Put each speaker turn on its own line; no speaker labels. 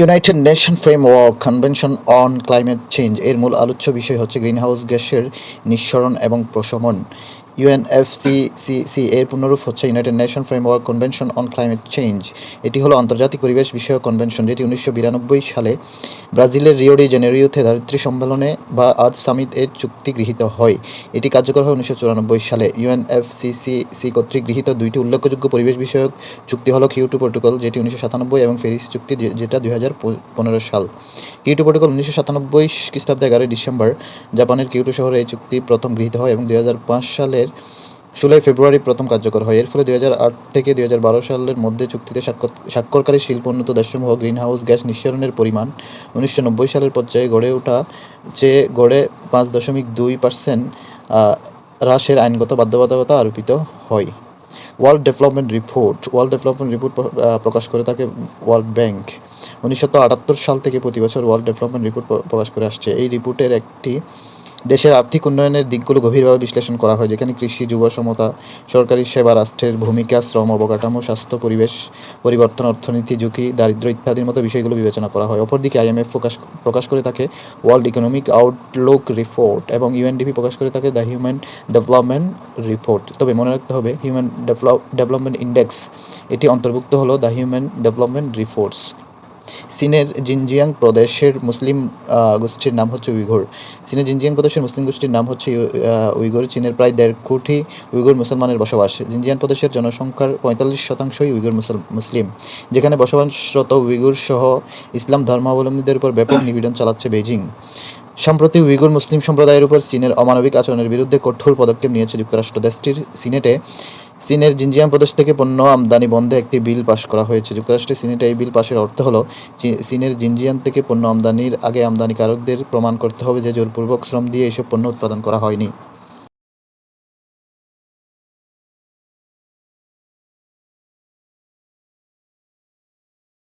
United nation framework convention on climate change এর মূল আলোচ্য বিষয় হচ্ছে গ্রিনহাউস গ্যাসের নিঃসরণ এবং প্রশমন। ইউএনএফসিসিসি এর পুনরূপ হচ্ছে united nation framework convention on climate change এটি হলো আন্তর্জাতিক পরিবেশ বিষয়ক কনভেনশন যেটি উনিশশো বিরানব্বই সালে ব্রাজিলের রিও ডি জেনেরিওতে ধরিত্রী সম্মেলনে বা আর্থ সামিট এর চুক্তি গৃহীত হয়। এটি কার্যকর হয় উনিশশো চুরানব্বই সালে। ইউএনএফসিসিসি কর্তৃক গৃহীত দুইটি উল্লেখযোগ্য পরিবেশ বিষয়ক চুক্তি হলো কিউটু প্রোটোকল যেটি উনিশশো সাতানব্বই, এবং ফেরিস চুক্তি যেটা দুই হাজার পনেরো সাল। কিউটু প্রোটোকল উনিশশো সাতানব্বই খ্রিস্টাব্দে এগারোই ডিসেম্বর, জাপানের কিউটু শহরে এই চুক্তি প্রথম গৃহীত হয় এবং দুই পাঁচ সালের ষোলোই ফেব্রুয়ারি প্রথম কার্যকর হয়। এর ফলে দুই থেকে দুই সালের মধ্যে চুক্তিতে স্বাক্ষর স্বাক্ষরকারী শিল্পোন্নত দেশসমূহ গ্রিনহাউস গ্যাস নিঃসরণের পরিমাণ উনিশশো নব্বই সালের পর্যায়ে গড়ে ওঠা, চেয়ে গড়ে পাঁচ দশমিক দুই পার্সেন্ট হ্রাসের আইনগত বাধ্যবাধকতা আরোপিত হয়। World development report world development report প্রকাশ করে থাকে ওয়ার্ল্ড ব্যাংক। উনিশশো আটাত্তর সাল থেকে প্রতি বছর ওয়ার্ল্ড ডেভেলপমেন্ট রিপোর্ট প্রকাশ করে আসছে। এই রিপোর্টের একটি দেশের আর্থিক উন্নয়নের দিকগুলো গভীরভাবে বিশ্লেষণ করা হয়, যেখানে কৃষি, যুব সমতা, সরকারি সেবা, রাষ্ট্রের ভূমিকা, শ্রম, অবকাঠামো, স্বাস্থ্য, পরিবেশ, পরিবর্তন, অর্থনীতি, ঝুঁকি দারিদ্র ইত্যাদির মতো বিষয়গুলো বিবেচনা করা হয়। অপরদিকে আইএমএফ প্রকাশ প্রকাশ করে থাকে ওয়ার্ল্ড ইকোনমিক আউটলুক রিপোর্ট এবং ইউএনডিপি প্রকাশ করে থাকে দ্য হিউম্যান ডেভেলপমেন্ট রিপোর্ট। তবে মনে রাখতে হবে, হিউম্যান ডেভেলপমেন্ট ইন্ডেক্স, এটি অন্তর্ভুক্ত হলো দ্য হিউম্যান ডেভেলপমেন্ট রিপোর্টস। চীনের জিনজিয়াং প্রদেশের মুসলিম গোষ্ঠীর নাম হচ্ছে উইঘুর। চীনের জিনজিয়াং প্রদেশের মুসলিম গোষ্ঠীর নাম হচ্ছে উইঘুর। চীনের প্রায় দেড় কোটি উইঘুর মুসলমানের বসবাস। জিনজিয়াং প্রদেশের জনসংখ্যার পঁয়তাল্লিশ শতাংশই উইঘুর মুসল- মুসলিম। যেখানে বসবাসরত উইঘুর সহ ইসলাম ধর্মাবলম্বীদের উপর ব্যাপক নিবেদন চালাচ্ছে বেজিং সম্প্রতি উইগুর মুসলিম সম্প্রদায়ের উপর চীনের অমানবিক আচরণের বিরুদ্ধে কঠোর পদক্ষেপ নিয়েছে যুক্তরাষ্ট্র। দেশটির সিনেটে, চীনের জিনজিয়াং প্রদেশ থেকে পণ্য আমদানি বন্ধে একটি বিল পাশ করা হয়েছে। যুক্তরাষ্ট্রের সিনেটে এই বিল পাশের অর্থ হল চীনের জিনজিয়াং থেকে পণ্য আমদানির আগে আমদানিকারকদের প্রমাণ করতে হবে যে জোরপূর্বক শ্রম দিয়ে এসব পণ্য উৎপাদন করা হয়নি।